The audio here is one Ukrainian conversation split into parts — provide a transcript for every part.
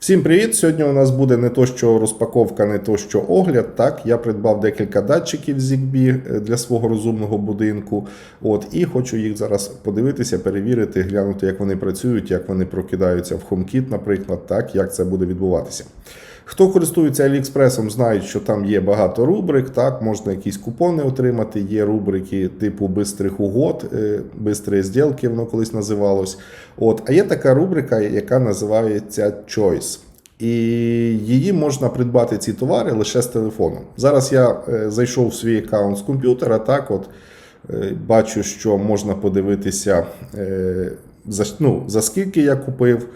Всім привіт! Сьогодні у нас буде не то, що розпаковка, не то, що огляд. Так, я придбав декілька датчиків ZigBee е, для свого розумного будинку. От, і хочу їх зараз подивитися, перевірити, глянути, як вони працюють, як вони прокидаються в HomeKit, наприклад, так, як це буде відбуватися. Хто користується Аліекспресом, знають, що там є багато рубрик, так, можна якісь купони отримати. Є рубрики типу бистрих угод, е, бистрі зділки, воно колись називалось. От, а є така рубрика, яка називається Choice. І її можна придбати ці товари лише з телефону. Зараз я е, зайшов в свій аккаунт з комп'ютера, так от е, бачу, що можна подивитися, ну, за скільки я купив.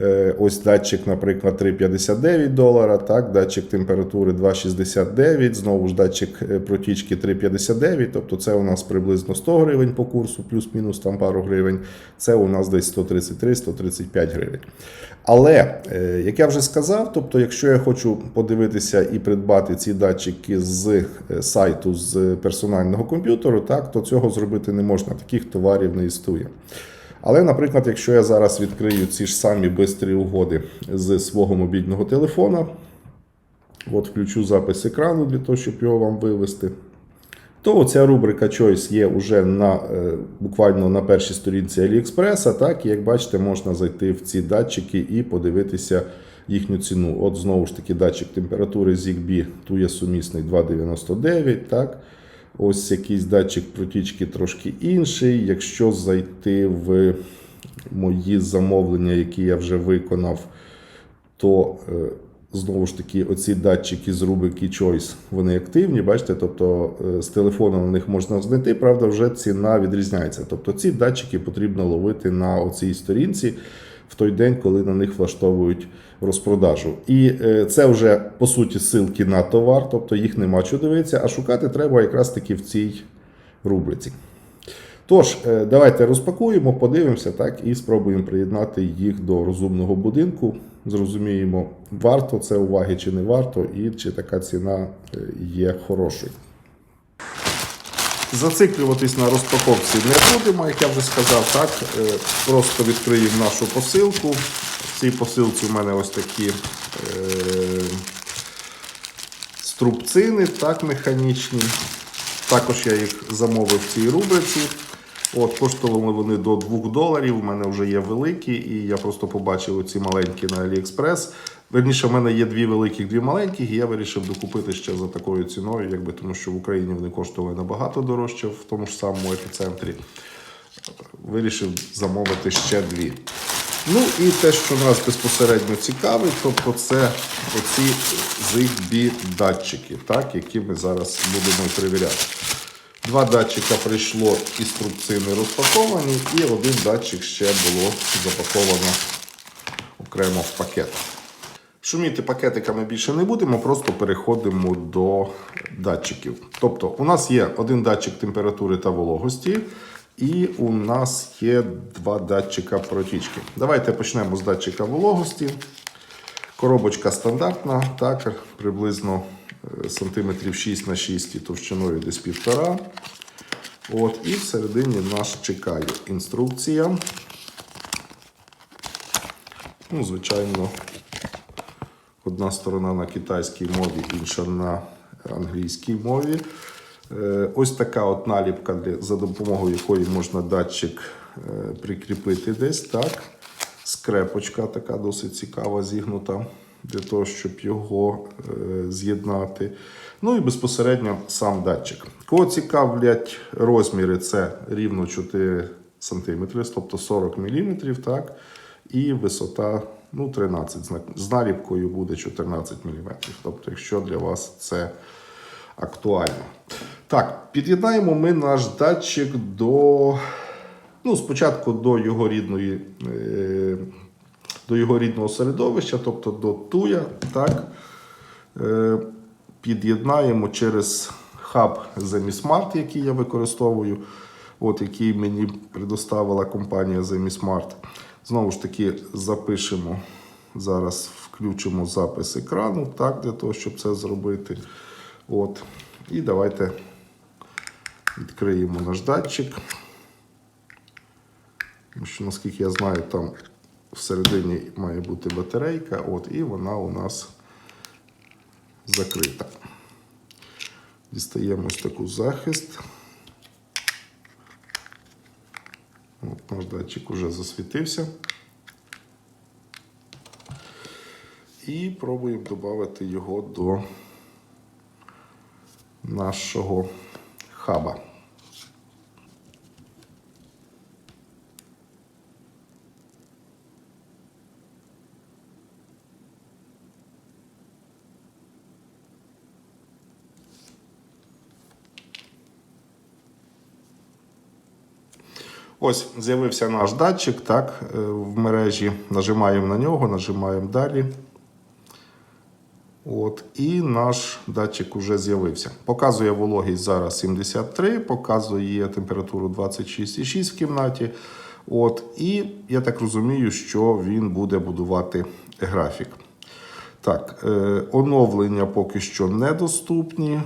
Е, Ось датчик, наприклад, 3,59 долара, так, датчик температури 2,69, знову ж датчик е, протічки 3,59, тобто це у нас приблизно 100 гривень по курсу, плюс-мінус там пару гривень. Це у нас десь 133-135 гривень. Але, е, як я вже сказав, тобто, якщо я хочу подивитися і придбати ці датчики з сайту з персонального комп'ютеру, так, то цього зробити не можна, таких товарів не існує. Але, наприклад, якщо я зараз відкрию ці ж самі бистрі угоди з свого мобільного телефона, от включу запис екрану для того, щоб його вам вивести, то оця рубрика Choice є вже на, е, буквально на першій сторінці AliExpress, так, і як бачите, можна зайти в ці датчики і подивитися їхню ціну. От знову ж таки датчик температури ZigBee, тут є сумісний 2,99, так. Ось якийсь датчик протічки трошки інший. Якщо зайти в мої замовлення, які я вже виконав, то е, знову ж таки оці датчики з рубрики Choice, вони активні, бачите, тобто е, з телефону на них можна знайти, правда, вже ціна відрізняється. Тобто ці датчики потрібно ловити на оцій сторінці в той день, коли на них влаштовують розпродажу. І е, це вже по суті ссылки на товар, тобто їх нема що дивитися, а шукати треба якраз таки в цій рубриці. Тож, е, давайте розпакуємо, подивимося так, і спробуємо приєднати їх до розумного будинку. Зрозуміємо, варто це уваги чи не варто, і чи така ціна е, є хорошою. Зациклюватись на розпаковці не будемо, як я вже сказав, так. Просто відкриємо нашу посилку. В цій посилці у мене ось такі е, струбцини, так, механічні. Також я їх замовив в цій рубриці. От, коштували вони до 2 доларів. У мене вже є великі, і я просто побачив ці маленькі на AliExpress. Верніше, в мене є дві великих, дві маленьких, і я вирішив докупити ще за такою ціною, якби тому що в Україні вони коштували набагато дорожче в тому ж самому епіцентрі. Вирішив замовити ще дві. Ну і те, що нас безпосередньо цікавить, тобто це оці ZigBee датчики, так, які ми зараз будемо перевіряти. Два датчика прийшло із трубцини розпаковані, і один датчик ще було запаковано окремо в пакет. Шуміти пакетиками більше не будемо, просто переходимо до датчиків. Тобто, у нас є один датчик температури та вологості, і у нас є два датчика протічки. Давайте почнемо з датчика вологості. Коробочка стандартна, так, приблизно е, сантиметрів 6 на 6 і товщиною десь півтора. От, і всередині нас чекає інструкція. Ну, звичайно, одна сторона на китайській мові, інша на англійській мові. Е, Ось така от наліпка, за допомогою якої можна датчик е, прикріпити десь, так. Скрепочка така досить цікава, зігнута для того, щоб його е, з'єднати. Ну і безпосередньо сам датчик. Кого цікавлять розміри, це рівно 4 см, тобто 40 мм, так. І висота ну, 13 З наліпкою буде 14 мм. Тобто, якщо для вас це актуально. Так, під'єднаємо ми наш датчик до. Ну, спочатку до його рідної, е, до його рідного середовища, тобто до туя, так. Е, під'єднаємо через хаб ZemiSmart, який я використовую, от який мені предоставила компанія ZemiSmart. Знову ж таки, запишемо, зараз включимо запис екрану, так, для того, щоб це зробити. От. І давайте відкриємо наш датчик. Тому що, наскільки я знаю, там всередині має бути батарейка, от, і вона у нас закрита. Дістаємо ось таку захист. От наш датчик уже засвітився. І пробуємо додати його до нашого хаба. Ось з'явився наш датчик, так, е, в мережі. Нажимаємо на нього, нажимаємо далі. От, і наш датчик вже з'явився. Показує вологість зараз 73, показує температуру 26,6 в кімнаті. От, і я так розумію, що він буде будувати графік. Так, е, оновлення поки що недоступні.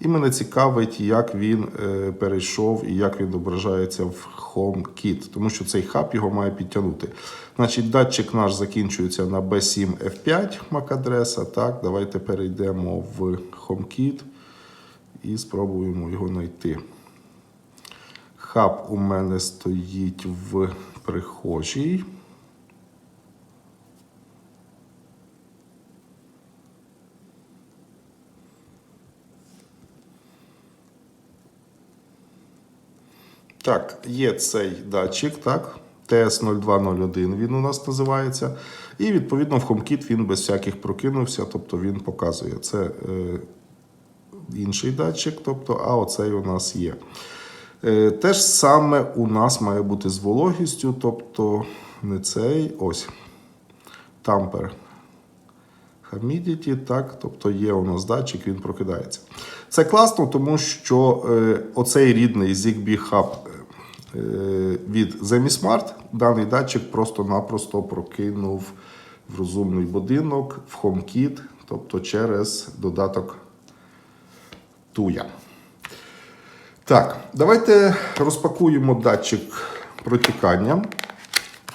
І мене цікавить, як він е, перейшов і як він відображається в HomeKit, тому що цей хаб його має підтягнути. Значить, датчик наш закінчується на B7 F5 MAC-адреса. Так, давайте перейдемо в HomeKit і спробуємо його знайти. Хаб у мене стоїть в прихожій. Так, є цей датчик, так. TS0201 він у нас називається. І відповідно в HomeKit він без всяких прокинувся, тобто він показує. Це е, інший датчик, тобто, а оцей у нас є. Е, те ж саме у нас має бути з вологістю, тобто не цей ось. Тампер Humidity, так, тобто є у нас датчик, він прокидається. Це класно, тому що е, оцей рідний ZigBee Hub від ZemiSmart, даний датчик просто-напросто прокинув в розумний будинок, в HomeKit, тобто через додаток Tuya. Так, давайте розпакуємо датчик протікання.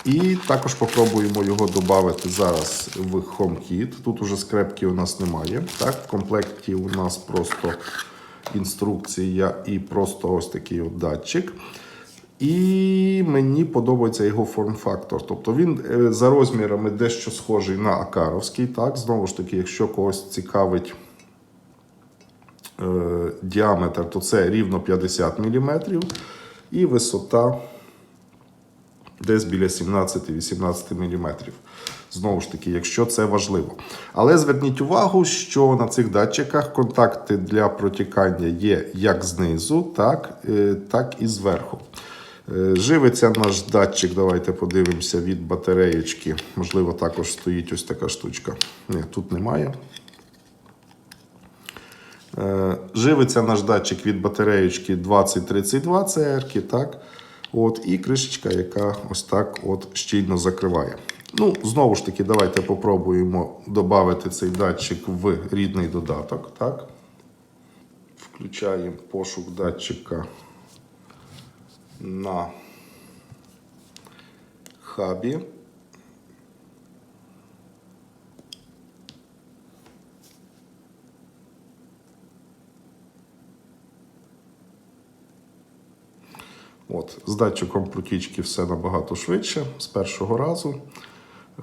І також попробуємо його додати зараз в HomeKit. Тут уже скрепки у нас немає. Так? В комплекті у нас просто інструкція і просто ось такий от датчик. І мені подобається його форм-фактор. Тобто він е, за розмірами дещо схожий на Акаровський. Так? Знову ж таки, якщо когось цікавить е, діаметр, то це рівно 50 мм. І висота десь біля 17-18 мм. Знову ж таки, якщо це важливо. Але зверніть увагу, що на цих датчиках контакти для протікання є як знизу, так, е, так і зверху. Е, Живиться наш датчик, давайте подивимося від батареєчки. Можливо, також стоїть ось така штучка. Ні, тут немає. Е, Живиться наш датчик від батареєчки 2032 CR, так? От, і кришечка, яка ось так от щільно закриває. Ну, знову ж таки, давайте попробуємо додати цей датчик в рідний додаток. Так? Включаємо пошук датчика на хабі. От, з датчиком протічки все набагато швидше з першого разу.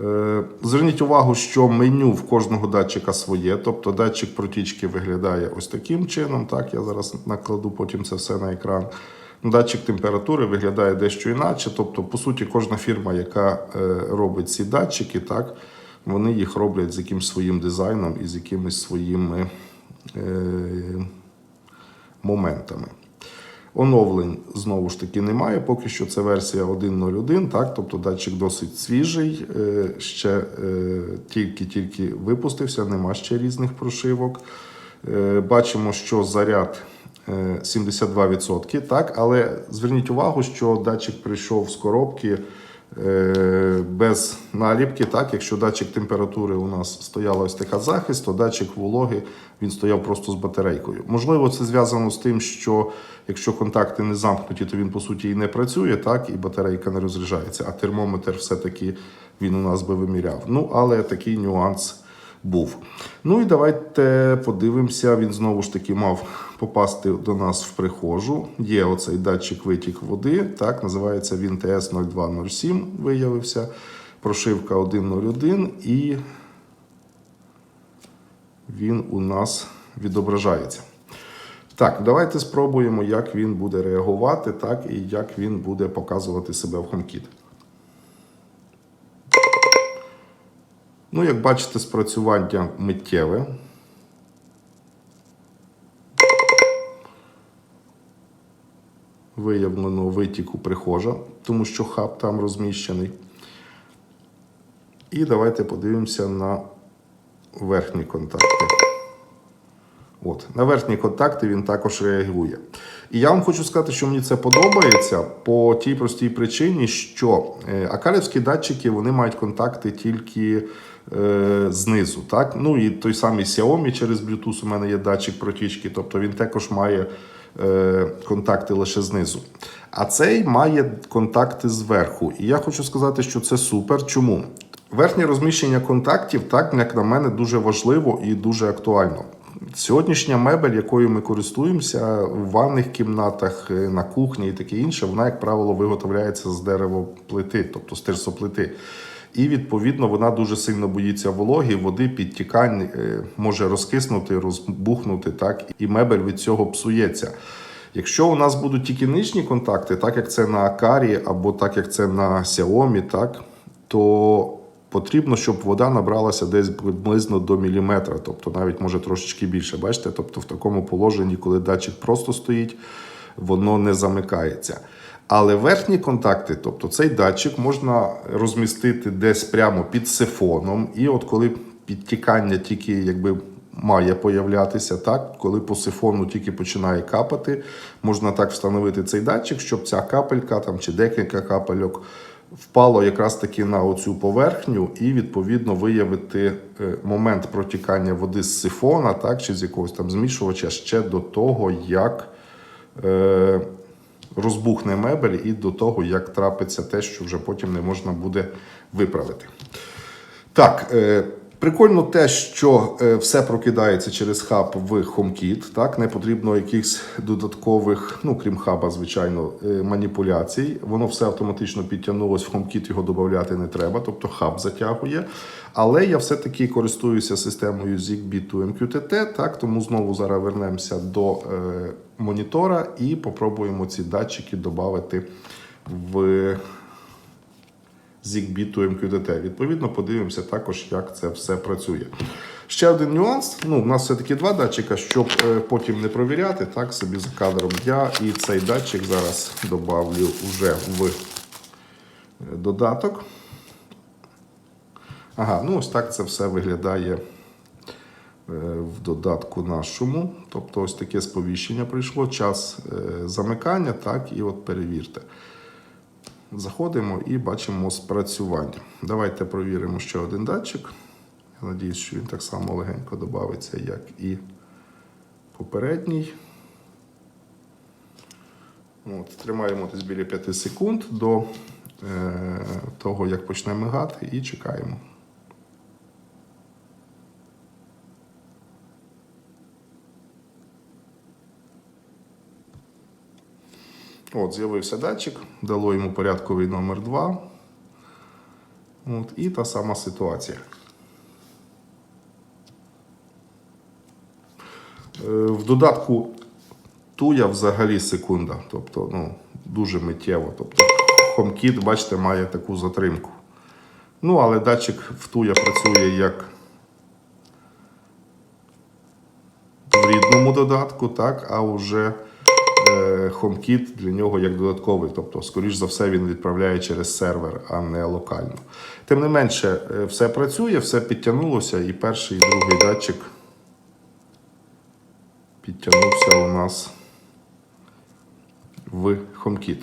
Е, Зверніть увагу, що меню в кожного датчика своє. Тобто датчик протічки виглядає ось таким чином. Так, я зараз накладу потім це все на екран. Датчик температури виглядає дещо інакше. Тобто, по суті, кожна фірма, яка е, робить ці датчики, так, вони їх роблять з якимось своїм дизайном і з якимись своїми е, моментами. Оновлень знову ж таки немає. Поки що це версія 1.01, так, тобто датчик досить свіжий, е, ще е, тільки-тільки випустився, нема ще різних прошивок. Е, Бачимо, що заряд 72%, так, але зверніть увагу, що датчик прийшов з коробки е, без наліпки. Так, якщо датчик температури у нас стояла ось така захист, то датчик вологи він стояв просто з батарейкою. Можливо, це зв'язано з тим, що якщо контакти не замкнуті, то він по суті і не працює, так, і батарейка не розряджається. А термометр все-таки він у нас би виміряв. Ну, але такий нюанс був. Ну і давайте подивимося. Він знову ж таки мав попасти до нас в прихожу. Є оцей датчик витік води. Так, називається він ТС0207, виявився. Прошивка 101 і він у нас відображається. Так, давайте спробуємо, як він буде реагувати, так, і як він буде показувати себе в HomeKit. Ну, як бачите, спрацювання миттєве. Виявлено витіку прихожа, тому що хаб там розміщений. І давайте подивимося на верхні контакти. От, на верхні контакти він також реагує. І я вам хочу сказати, що мені це подобається по тій простій причині, що е, акалівські датчики вони мають контакти тільки е, знизу. Так? Ну і той самий Xiaomi через Bluetooth у мене є датчик протічки, тобто він також має е, контакти лише знизу. А цей має контакти зверху. І я хочу сказати, що це супер. Чому? Верхнє розміщення контактів, так, як на мене, дуже важливо і дуже актуально. Сьогоднішня мебель, якою ми користуємося в ванних кімнатах, е, на кухні і таке інше, вона, як правило, виготовляється з деревоплити, тобто з тирсоплити. І відповідно вона дуже сильно боїться вологи, води, підтікань, е, може розкиснути, розбухнути, так, і мебель від цього псується. Якщо у нас будуть тільки нижні контакти, так як це на Акарі або так як це на Xiaomi, так, то потрібно, щоб вода набралася десь приблизно до міліметра, тобто навіть може трошечки більше. Бачите, тобто в такому положенні, коли датчик просто стоїть, воно не замикається. Але верхні контакти, тобто цей датчик можна розмістити десь прямо під сифоном, і от коли підтікання тільки якби має появлятися, так коли по сифону тільки починає капати, можна так встановити цей датчик, щоб ця капелька там чи декілька капельок впало якраз таки на оцю поверхню, і відповідно виявити е, момент протікання води з сифона, так чи з якогось там змішувача ще до того, як. Е, розбухне мебель і до того, як трапиться те, що вже потім не можна буде виправити. Так, е, прикольно те, що е, все прокидається через хаб в HomeKit. Так, не потрібно якихось додаткових, ну крім хаба, звичайно, е, маніпуляцій. Воно все автоматично підтягнулось в HomeKit, його додати не треба, тобто хаб затягує. Але я все-таки користуюся системою Zigbee to MQTT, так, тому знову зараз вернемося до е, монітора і попробуємо ці датчики додати в Zigbee to MQTT. Відповідно, подивимося також, як це все працює. Ще один нюанс. Ну, у нас все-таки два датчика, щоб е, потім не провіряти, так, собі за кадром я і цей датчик зараз добавлю вже в е, додаток. Ага, ну ось так це все виглядає е, в додатку нашому. Тобто ось таке сповіщення прийшло, час замикання, так, і от перевірте. Заходимо і бачимо спрацювання. Давайте провіримо ще один датчик. Я надіюсь, що він так само легенько додається, як і попередній. От, тримаємо десь біля 5 секунд до е, того, як почне мигати, і чекаємо. От, з'явився датчик, дало йому порядковий номер 2. От, і та сама ситуація. Е, В додатку туя взагалі секунда, тобто ну, дуже миттєво. Тобто HomeKit, бачите, має таку затримку. Ну, але датчик в туя працює як в рідному додатку, так, а вже HomeKit для нього як додатковий. Тобто, скоріш за все, він відправляє через сервер, а не локально. Тим не менше, е, все працює, все підтягнулося, і перший, і другий датчик підтягнувся у нас в HomeKit.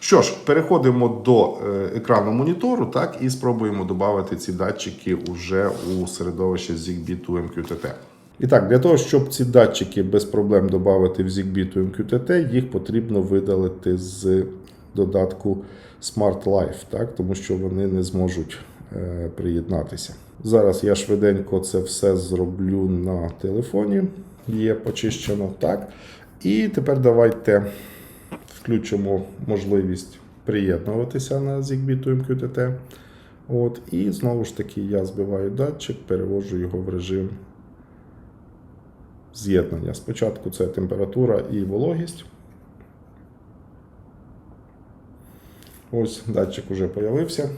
Що ж, переходимо до е, екрану монітору, так, і спробуємо додати ці датчики уже у середовище ZigBee 2 MQTT. І так, для того, щоб ці датчики без проблем додати в ZigBee 2 MQTT, їх потрібно видалити з додатку Smart Life, так, тому що вони не зможуть е, приєднатися. Зараз я швиденько це все зроблю на телефоні. Є почищено так. І тепер давайте включимо можливість приєднуватися на ZigBee to MQTT. От, і знову ж таки я збиваю датчик, переводжу його в режим з'єднання. Спочатку це температура і вологість. Ось датчик вже з'явився.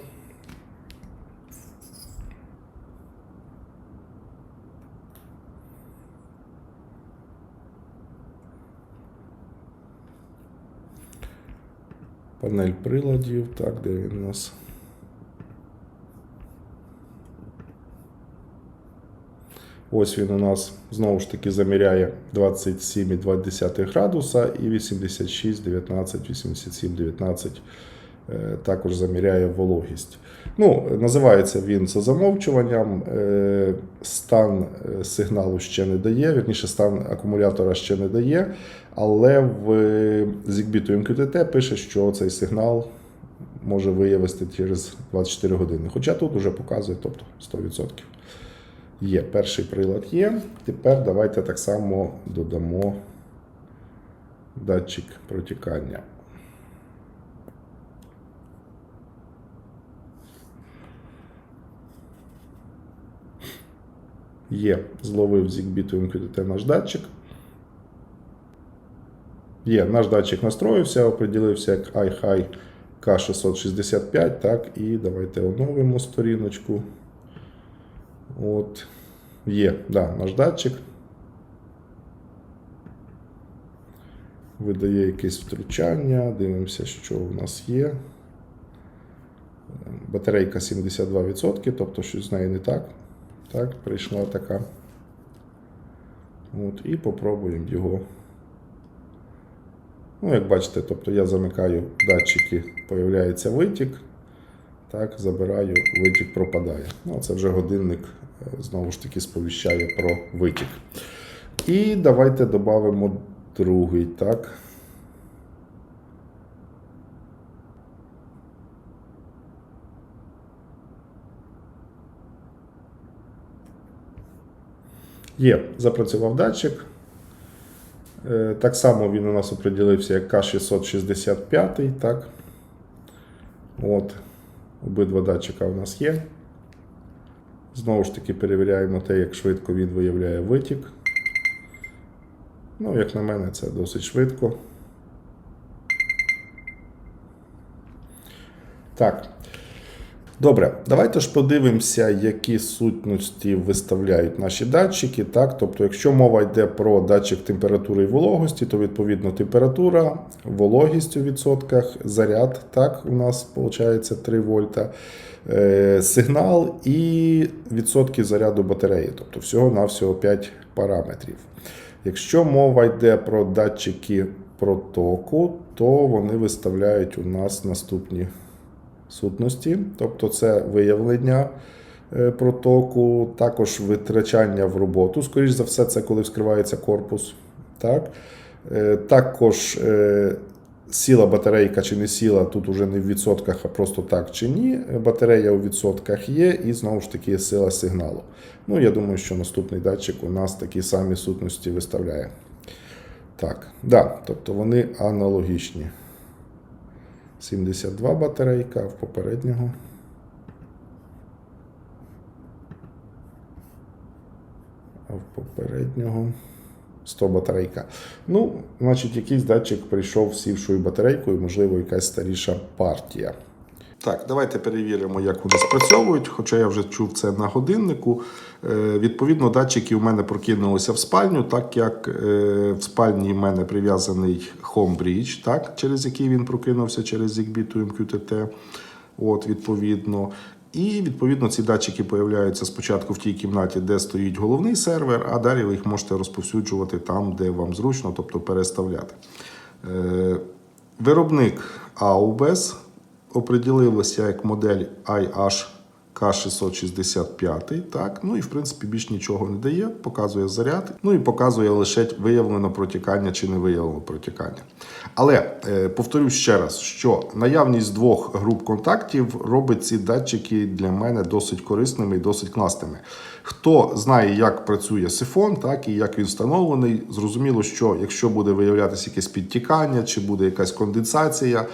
Панель приладів. Так, де він у нас? Ось він у нас знову ж таки заміряє 27,2 градуса і 86, 19, 87, 19 е, також заміряє вологість. Ну, Називається він за замовчуванням. Е, Стан е, сигналу ще не дає, вірніше, стан акумулятора ще не дає, але в ZigBee MQTT пише, що цей сигнал може виявити через 24 години. Хоча тут вже показує, тобто 100%. Є, перший прилад є. Тепер давайте так само додамо датчик протікання. Є, зловив to MQTT наш датчик. Є, наш датчик настроївся, оприділився як iHigh K665. Так, і давайте оновимо сторіночку. От. Є, да, наш датчик. Видає якесь втручання. Дивимося, що у нас є. Батарейка 72%, тобто щось з нею не так. Так, прийшла така. От, І попробуємо його. Ну, як бачите, тобто я замикаю датчики, появляється витік. Так, забираю, витік пропадає. Ну, це вже годинник знову ж таки сповіщає про витік. І давайте додамо другий, так. Є, запрацював датчик. Е, Так само він у нас оприділився як К665. Так. От. Обидва датчика у нас є. Знову ж таки перевіряємо те, як швидко він виявляє витік. Ну, як на мене, це досить швидко. Так. Добре, давайте ж подивимося, які сутності виставляють наші датчики. Так? Тобто, якщо мова йде про датчик температури і вологості, то відповідно температура, вологість у відсотках, заряд, так, у нас виходить 3 вольта, е, сигнал і відсотки заряду батареї. Тобто всього-навсього 5 параметрів. Якщо мова йде про датчики протоку, то вони виставляють у нас наступні сутності, тобто це виявлення е, протоку, також витрачання в роботу. Скоріше за все, це коли вскривається корпус. Так? Е, Також е, сіла батарейка чи не сіла, тут уже не в відсотках, а просто так чи ні. Батарея у відсотках є, і знову ж таки сила сигналу. Ну, я думаю, що наступний датчик у нас такі самі сутності виставляє. Так, да, тобто вони аналогічні. 72 батарейка, а в попереднього. А в попереднього 100 батарейка. Ну, значить, якийсь датчик прийшов сівшою батарейкою, можливо, якась старіша партія. Так, давайте перевіримо, як вони спрацьовують. Хоча я вже чув це на годиннику. Е, Відповідно, датчики у мене прокинулися в спальню, так як е, в спальні в мене прив'язаний Homebridge, так, через який він прокинувся через ZigBee to MQTT. От, відповідно. І відповідно ці датчики появляються спочатку в тій кімнаті, де стоїть головний сервер, а далі ви їх можете розповсюджувати там, де вам зручно, тобто переставляти. Е, Виробник Aubes оприділилося як модель IH К665, так, ну і в принципі більш нічого не дає, показує заряд, ну і показує лише виявлено протікання чи не виявлено протікання. Але е, повторюсь ще раз, що наявність двох груп контактів робить ці датчики для мене досить корисними і досить класними. Хто знає, як працює сифон, так і як він встановлений, зрозуміло, що якщо буде виявлятися якесь підтікання чи буде якась конденсація,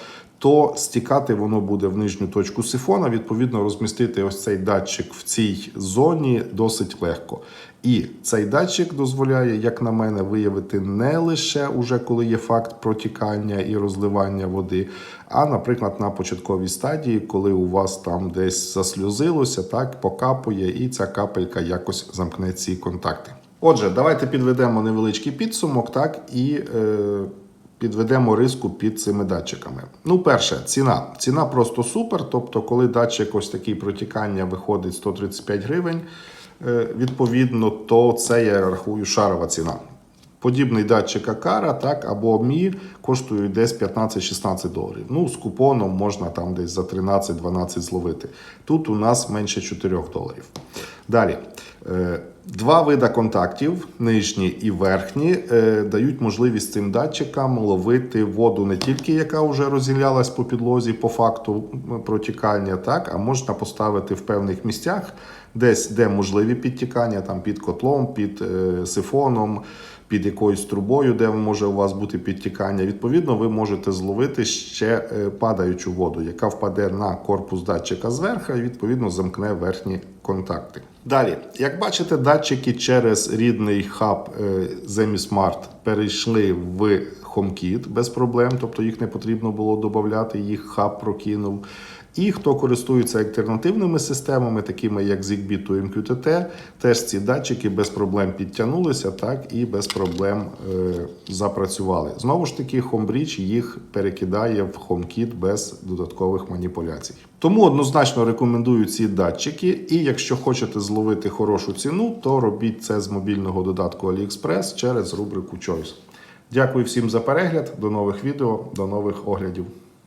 то стікати воно буде в нижню точку сифона. Відповідно, розмістити ось цей датчик в цій зоні досить легко. І цей датчик дозволяє, як на мене, виявити не лише уже коли є факт протікання і розливання води, а, наприклад, на початковій стадії, коли у вас там десь засльозилося, так покапує, і ця капелька якось замкне ці контакти. Отже, давайте підведемо невеличкий підсумок, так і. Е, підведемо риску під цими датчиками. Ну, перше, ціна. Ціна просто супер. Тобто, коли датчик ось такий протікання виходить 135 гривень, е, відповідно, то це я рахую шарова ціна. Подібний датчик Акара, так, або МІ коштують десь 15-16 доларів. Ну, з купоном можна там десь за 13-12 зловити. Тут у нас менше 4 доларів. Далі. Два вида контактів, нижні і верхні, е, дають можливість цим датчикам ловити воду не тільки яка вже розділялась по підлозі по факту протікання, так, а можна поставити в певних місцях, десь де можливі підтікання, там під котлом, під е, сифоном, під якоюсь трубою, де може у вас бути підтікання. Відповідно, ви можете зловити ще е, падаючу воду, яка впаде на корпус датчика зверху і відповідно замкне верхні контакти. Далі, як бачите, датчики через рідний хаб е, ZemiSmart перейшли в HomeKit без проблем, тобто їх не потрібно було додати, їх хаб прокинув. І хто користується альтернативними системами, такими як ZigBee to MQTT, теж ці датчики без проблем підтягнулися, так і без проблем е, запрацювали. Знову ж таки, Homebridge їх перекидає в HomeKit без додаткових маніпуляцій. Тому однозначно рекомендую ці датчики. І якщо хочете зловити хорошу ціну, то робіть це з мобільного додатку AliExpress через рубрику Choice. Дякую всім за перегляд. До нових відео, до нових оглядів.